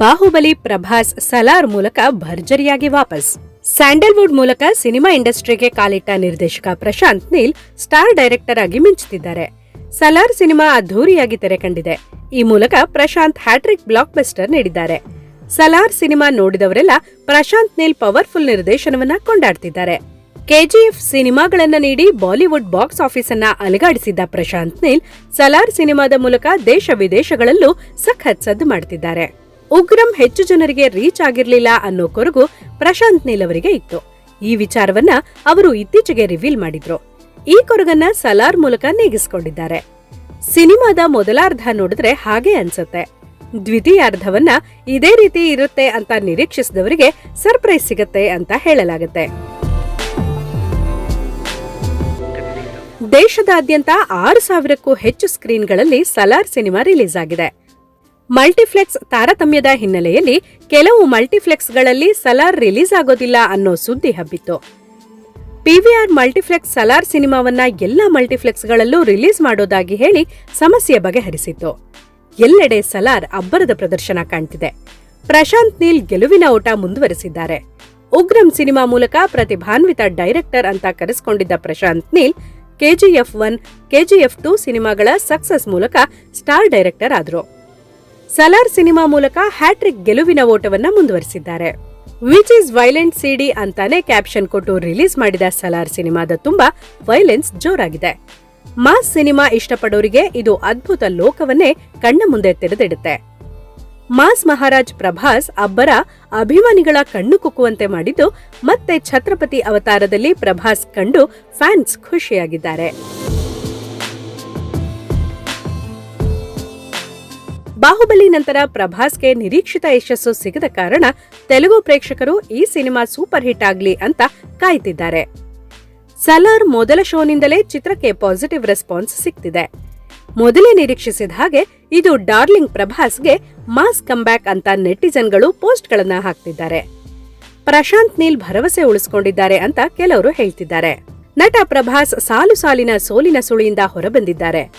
ಬಾಹುಬಲಿ ಪ್ರಭಾಸ್ ಸಲಾರ್ ಮೂಲಕ ಭರ್ಜರಿಯಾಗಿ ವಾಪಸ್. ಸ್ಯಾಂಡಲ್ವುಡ್ ಮೂಲಕ ಸಿನಿಮಾ ಇಂಡಸ್ಟ್ರಿಗೆ ಕಾಲಿಟ್ಟ ನಿರ್ದೇಶಕ ಪ್ರಶಾಂತ್ ನೀಲ್ ಸ್ಟಾರ್ ಡೈರೆಕ್ಟರ್ ಆಗಿ ಮಿಂಚುತ್ತಿದ್ದಾರೆ. ಸಲಾರ್ ಸಿನಿಮಾ ಅದ್ಧೂರಿಯಾಗಿ ತೆರೆ ಕಂಡಿದೆ ಈ ಮೂಲಕ ಪ್ರಶಾಂತ್ ಹ್ಯಾಟ್ರಿಕ್ ಬ್ಲಾಕ್ ಬಸ್ಟರ್ ನೀಡಿದ್ದಾರೆ. ಸಲಾರ್ ಸಿನಿಮಾ ನೋಡಿದವರೆಲ್ಲ ಪ್ರಶಾಂತ್ ನೀಲ್ ಪವರ್ಫುಲ್ ನಿರ್ದೇಶನವನ್ನ ಕೊಂಡಾಡ್ತಿದ್ದಾರೆ. ಕೆಜಿಎಫ್ ಸಿನಿಮಾಗಳನ್ನ ನೀಡಿ ಬಾಲಿವುಡ್ ಬಾಕ್ಸ್ ಆಫೀಸ್ ಅನ್ನ ಅಲುಗಾಡಿಸಿದ್ದ ಪ್ರಶಾಂತ್ ನೀಲ್ ಸಲಾರ್ ಸಿನಿಮಾದ ಮೂಲಕ ದೇಶ ವಿದೇಶಗಳಲ್ಲೂ ಸಖತ್ ಸದ್ದು ಮಾಡ್ತಿದ್ದಾರೆ. ಉಗ್ರಂ ಹೆಚ್ಚು ಜನರಿಗೆ ರೀಚ್ ಆಗಿರ್ಲಿಲ್ಲ ಅನ್ನೋ ಕೊರಗು ಪ್ರಶಾಂತ್ ನೀಲ್ ಅವರಿಗೆ ಇತ್ತು. ಈ ವಿಚಾರವನ್ನ ಅವರು ಇತ್ತೀಚೆಗೆ ರಿವೀಲ್ ಮಾಡಿದ್ರು. ಈ ಕೊರಗನ್ನ ಸಲಾರ್ ಮೂಲಕ ನೀಗಿಸಿಕೊಂಡಿದ್ದಾರೆ. ಸಿನಿಮಾದ ಮೊದಲಾರ್ಧ ನೋಡಿದ್ರೆ ಹಾಗೆ ಅನ್ಸುತ್ತೆ. ದ್ವಿತೀಯಾರ್ಧವನ್ನ ಇದೇ ರೀತಿ ಇರುತ್ತೆ ಅಂತ ನಿರೀಕ್ಷಿಸಿದವರಿಗೆ ಸರ್ಪ್ರೈಸ್ ಸಿಗುತ್ತೆ ಅಂತ ಹೇಳಲಾಗುತ್ತೆ. ದೇಶದಾದ್ಯಂತ ಆರು ಸಾವಿರಕ್ಕೂ ಹೆಚ್ಚು ಸ್ಕ್ರೀನ್ಗಳಲ್ಲಿ ಸಲಾರ್ ಸಿನಿಮಾ ರಿಲೀಸ್ ಆಗಿದೆ. ಮಲ್ಟಿಫ್ಲೆಕ್ಸ್ ತಾರತಮ್ಯದ ಹಿನ್ನೆಲೆಯಲ್ಲಿ ಕೆಲವು ಮಲ್ಟಿಫ್ಲೆಕ್ಸ್ಗಳಲ್ಲಿ ಸಲಾರ್ ರಿಲೀಸ್ ಆಗೋದಿಲ್ಲ ಅನ್ನೋ ಸುದ್ದಿ ಹಬ್ಬಿತ್ತು. ಪಿವಿಆರ್ ಮಲ್ಟಿಫ್ಲೆಕ್ಸ್ ಸಲಾರ್ ಸಿನಿಮಾವನ್ನ ಎಲ್ಲ ಮಲ್ಟಿಫ್ಲೆಕ್ಸ್ಗಳಲ್ಲೂ ರಿಲೀಸ್ ಮಾಡೋದಾಗಿ ಹೇಳಿ ಸಮಸ್ಯೆ ಬಗೆಹರಿಸಿತ್ತು. ಎಲ್ಲೆಡೆ ಸಲಾರ್ ಅಬ್ಬರದ ಪ್ರದರ್ಶನ ಕಾಣ್ತಿದೆ. ಪ್ರಶಾಂತ್ ನೀಲ್ ಗೆಲುವಿನ ಓಟ ಮುಂದುವರೆಸಿದ್ದಾರೆ. ಉಗ್ರಂ ಸಿನಿಮಾ ಮೂಲಕ ಪ್ರತಿಭಾನ್ವಿತ ಡೈರೆಕ್ಟರ್ ಅಂತ ಕರೆಸಿಕೊಂಡಿದ್ದ Prashanth Neel, KGF one, KGF two ಸಿನಿಮಾಗಳ ಸಕ್ಸಸ್ ಮೂಲಕ ಸ್ಟಾರ್ ಡೈರೆಕ್ಟರ್ ಆದ್ರು. ಸಲಾರ್ ಸಿನಿಮಾ ಮೂಲಕ ಹ್ಯಾಟ್ರಿಕ್ ಗೆಲುವಿನ ಓಟವನ್ನ ಮುಂದುವರಿಸಿದ್ದಾರೆ. ವಿಚ್ ಇಸ್ ವೈಲೆಂಟ್ ಸಿಡಿ ಅಂತಾನೆ ಕ್ಯಾಪ್ಷನ್ ಕೊಟ್ಟು ರಿಲೀಸ್ ಮಾಡಿದ ಸಲಾರ್ ಸಿನಿಮಾದ ತುಂಬಾ ವೈಲೆನ್ಸ್ ಜೋರಾಗಿದೆ. ಮಾಸ್ ಸಿನಿಮಾ ಇಷ್ಟಪಡೋರಿಗೆ ಇದು ಅದ್ಭುತ ಲೋಕವನ್ನೇ ಕಣ್ಣ ಮುಂದೆ ತೆರೆದಿಡುತ್ತೆ. ಮಾಸ್ ಮಹಾರಾಜ್ ಪ್ರಭಾಸ್ ಅಬ್ಬರ ಅಭಿಮಾನಿಗಳ ಕಣ್ಣು ಕುಕ್ಕುವಂತೆ ಮಾಡಿದ್ದು ಮತ್ತೆ ಛತ್ರಪತಿ ಅವತಾರದಲ್ಲಿ ಪ್ರಭಾಸ್ ಕಂಡು ಫ್ಯಾನ್ಸ್ ಖುಷಿಯಾಗಿದ್ದಾರೆ. ಬಾಹುಬಲಿ ನಂತರ ಪ್ರಭಾಸ್ಗೆ ನಿರೀಕ್ಷಿತ ಯಶಸ್ಸು ಸಿಗದ ಕಾರಣ ತೆಲುಗು ಪ್ರೇಕ್ಷಕರು ಈ ಸಿನಿಮಾ ಸೂಪರ್ ಹಿಟ್ ಆಗ್ಲಿ ಅಂತ ಕಾಯ್ತಿದ್ದಾರೆ. ಸಲಾರ್ ಮೊದಲ ಶೋನಿಂದಲೇ ಚಿತ್ರಕ್ಕೆ ಪಾಸಿಟಿವ್ ರೆಸ್ಪಾನ್ಸ್ ಸಿಗ್ತಿದೆ. ಮೊದಲೇ ನಿರೀಕ್ಷಿಸಿದ ಹಾಗೆ ಇದು ಡಾರ್ಲಿಂಗ್ ಪ್ರಭಾಸ್ಗೆ ಮಾಸ್ ಕಂಬ್ಯಾಕ್ ಅಂತ ನೆಟಿಜನ್ಗಳು ಪೋಸ್ಟ್ಗಳನ್ನ ಹಾಕ್ತಿದ್ದಾರೆ. ಪ್ರಶಾಂತ್ ನೀಲ್ ಭರವಸೆ ಉಳಿಸಿಕೊಂಡಿದ್ದಾರೆ ಅಂತ ಕೆಲವರು ಹೇಳ್ತಿದ್ದಾರೆ. ನಟ ಪ್ರಭಾಸ್ ಸಾಲು ಸಾಲಿನ ಸೋಲಿನ ಸುಳಿಯಿಂದ ಹೊರಬಂದಿದ್ದಾರೆ.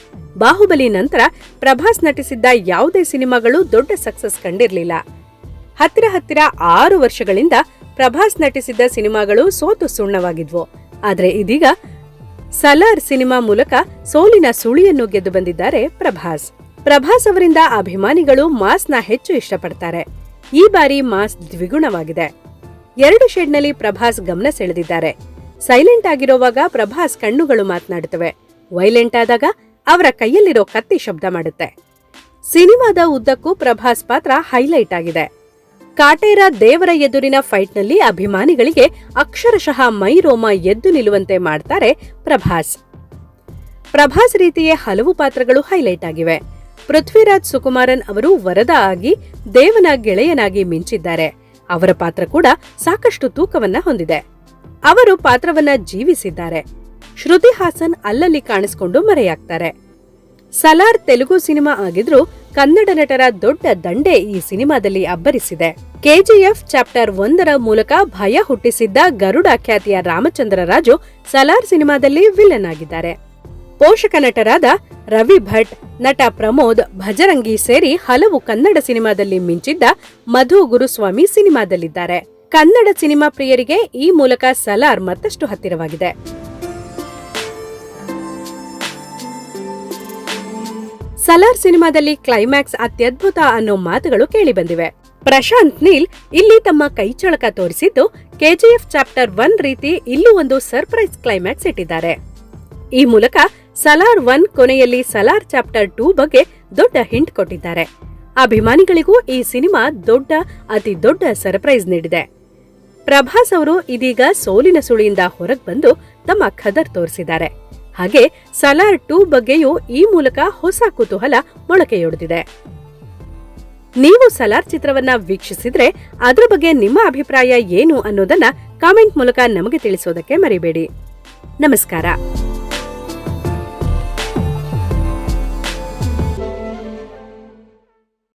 ಬಾಹುಬಲಿ ನಂತರ ಪ್ರಭಾಸ್ ನಟಿಸಿದ್ದ ಯಾವುದೇ ಸಿನಿಮಾಗಳು ದೊಡ್ಡ ಸಕ್ಸಸ್ ಕಂಡಿರಲಿಲ್ಲ. ಹತ್ತಿರ ಹತ್ತಿರ ಆರು ವರ್ಷಗಳಿಂದ ಪ್ರಭಾಸ್ ನಟಿಸಿದ್ದ ಸಿನಿಮಾಗಳು ಸೋತು ಸುಣ್ಣವಾಗಿದ್ವು. ಆದರೆ ಇದೀಗ ಸಲಾರ್ ಸಿನಿಮಾ ಮೂಲಕ ಸೋಲಿನ ಸುಳಿಯನ್ನು ಗೆದ್ದು ಬಂದಿದ್ದಾರೆ ಪ್ರಭಾಸ್. ಪ್ರಭಾಸ್ ಅವರಿಂದ ಅಭಿಮಾನಿಗಳು ಮಾಸ್ನ ಹೆಚ್ಚು ಇಷ್ಟಪಡ್ತಾರೆ. ಈ ಬಾರಿ ಮಾಸ್ ದ್ವಿಗುಣವಾಗಿದೆ. ಎರಡು ಶೇಡ್ನಲ್ಲಿ ಪ್ರಭಾಸ್ ಗಮನ ಸೆಳೆದಿದ್ದಾರೆ. ಸೈಲೆಂಟ್ ಆಗಿರುವಾಗ ಪ್ರಭಾಸ್ ಕಣ್ಣುಗಳು ಮಾತನಾಡುತ್ತವೆ ವೈಲೆಂಟ್ ಆದಾಗ ಅವರ ಕೈಯಲ್ಲಿರೋ ಕತ್ತಿ ಶಬ್ದ ಮಾಡುತ್ತೆ. ಸಿನಿಮಾದ ಉದ್ದಕ್ಕೂ ಪ್ರಭಾಸ್ ಪಾತ್ರ ಹೈಲೈಟ್ ಆಗಿದೆ. ಕಾಟೇರ ದೇವರ ಎದುರಿನ ಫೈಟ್ನಲ್ಲಿ ಅಭಿಮಾನಿಗಳಿಗೆ ಅಕ್ಷರಶಃ ಮೈರೋಮ ಎದ್ದು ನಿಲ್ಲುವಂತೆ ಮಾಡ್ತಾರೆ ಪ್ರಭಾಸ್. ಪ್ರಭಾಸ್ ರೀತಿಯೇ ಹಲವು ಪಾತ್ರಗಳು ಹೈಲೈಟ್ ಆಗಿವೆ. ಪೃಥ್ವಿರಾಜ್ ಸುಕುಮಾರನ್ ಅವರು ವರದ ಆಗಿ ದೇವನ ಗೆಳೆಯನಾಗಿ ಮಿಂಚಿದ್ದಾರೆ. ಅವರ ಪಾತ್ರ ಕೂಡ ಸಾಕಷ್ಟು ತೂಕವನ್ನ ಹೊಂದಿದೆ. ಅವರು ಪಾತ್ರವನ್ನ ಜೀವಿಸಿದ್ದಾರೆ. ಶ್ರುತಿ ಹಾಸನ್ ಅಲ್ಲಲ್ಲಿ ಕಾಣಿಸಿಕೊಂಡು ಮರೆಯಾಗ್ತಾರೆ. ಸಲಾರ್ ತೆಲುಗು ಸಿನಿಮಾ ಆಗಿದ್ರೂ ಕನ್ನಡ ನಟರ ದೊಡ್ಡ ದಂಡೆ ಈ ಸಿನಿಮಾದಲ್ಲಿ ಅಬ್ಬರಿಸಿದೆ. ಕೆಜಿಎಫ್ ಚಾಪ್ಟರ್ ಒಂದರ ಮೂಲಕ ಭಯ ಹುಟ್ಟಿಸಿದ್ದ ಗರುಡ ಖ್ಯಾತಿಯ ರಾಮಚಂದ್ರ ರಾಜು ಸಲಾರ್ ಸಿನಿಮಾದಲ್ಲಿ ವಿಲನ್ ಆಗಿದ್ದಾರೆ. ಪೋಷಕ ನಟರಾದ ರವಿ ಭಟ್, ನಟ ಪ್ರಮೋದ್, ಭಜರಂಗಿ ಸೇರಿ ಹಲವು ಕನ್ನಡ ಸಿನಿಮಾದಲ್ಲಿ ಮಿಂಚಿದ್ದ ಮಧು ಗುರುಸ್ವಾಮಿ ಸಿನಿಮಾದಲ್ಲಿದ್ದಾರೆ. ಕನ್ನಡ ಸಿನಿಮಾ ಪ್ರಿಯರಿಗೆ ಈ ಮೂಲಕ ಸಲಾರ್ ಮತ್ತಷ್ಟು ಹತ್ತಿರವಾಗಿದೆ. ಸಲಾರ್ ಸಿನಿಮಾದಲ್ಲಿ ಕ್ಲೈಮ್ಯಾಕ್ಸ್ ಅತ್ಯದ್ಭುತ ಅನ್ನೋ ಮಾತುಗಳು ಕೇಳಿಬಂದಿವೆ. ಪ್ರಶಾಂತ್ ನೀಲ್ ಇಲ್ಲಿ ತಮ್ಮ ಕೈಚಳಕ ತೋರಿಸಿದ್ದು ಕೆಜಿಎಫ್ ಚಾಪ್ಟರ್ ಒನ್ ರೀತಿ ಇಲ್ಲೂ ಒಂದು ಸರ್ಪ್ರೈಸ್ ಕ್ಲೈಮ್ಯಾಕ್ಸ್ ಇಟ್ಟಿದ್ದಾರೆ. ಈ ಮೂಲಕ ಸಲಾರ್ ಒನ್ ಕೊನೆಯಲ್ಲಿ ಸಲಾರ್ ಚಾಪ್ಟರ್ ಟೂ ಬಗ್ಗೆ ದೊಡ್ಡ ಹಿಂಟ್ ಕೊಟ್ಟಿದ್ದಾರೆ. ಅಭಿಮಾನಿಗಳಿಗೂ ಈ ಸಿನಿಮಾ ದೊಡ್ಡ, ಅತಿ ದೊಡ್ಡ ಸರ್ಪ್ರೈಸ್ ನೀಡಿದೆ. ಪ್ರಭಾಸ್ ಅವರು ಇದೀಗ ಸೋಲಿನ ಸುಳಿಯಿಂದ ಹೊರಗೆ ಬಂದು ತಮ್ಮ ಖದರ್ ತೋರಿಸಿದ್ದಾರೆ. ಹಾಗೆ ಸಲಾರ್ ಟೂ ಬಗ್ಗೆಯೂ ಈ ಮೂಲಕ ಹೊಸ ಕುತೂಹಲ ಮೊಳಕೆಯೊಡೆದಿದೆ. ನೀವು ಸಲಾರ್ ಚಿತ್ರವನ್ನ ವೀಕ್ಷಿಸಿದ್ರೆ ಅದರ ಬಗ್ಗೆ ನಿಮ್ಮ ಅಭಿಪ್ರಾಯ ಏನು ಅನ್ನೋದನ್ನ ಕಾಮೆಂಟ್ ಮೂಲಕ ನಮಗೆ ತಿಳಿಸೋದಕ್ಕೆ ಮರಿಬೇಡಿ. ನಮಸ್ಕಾರ.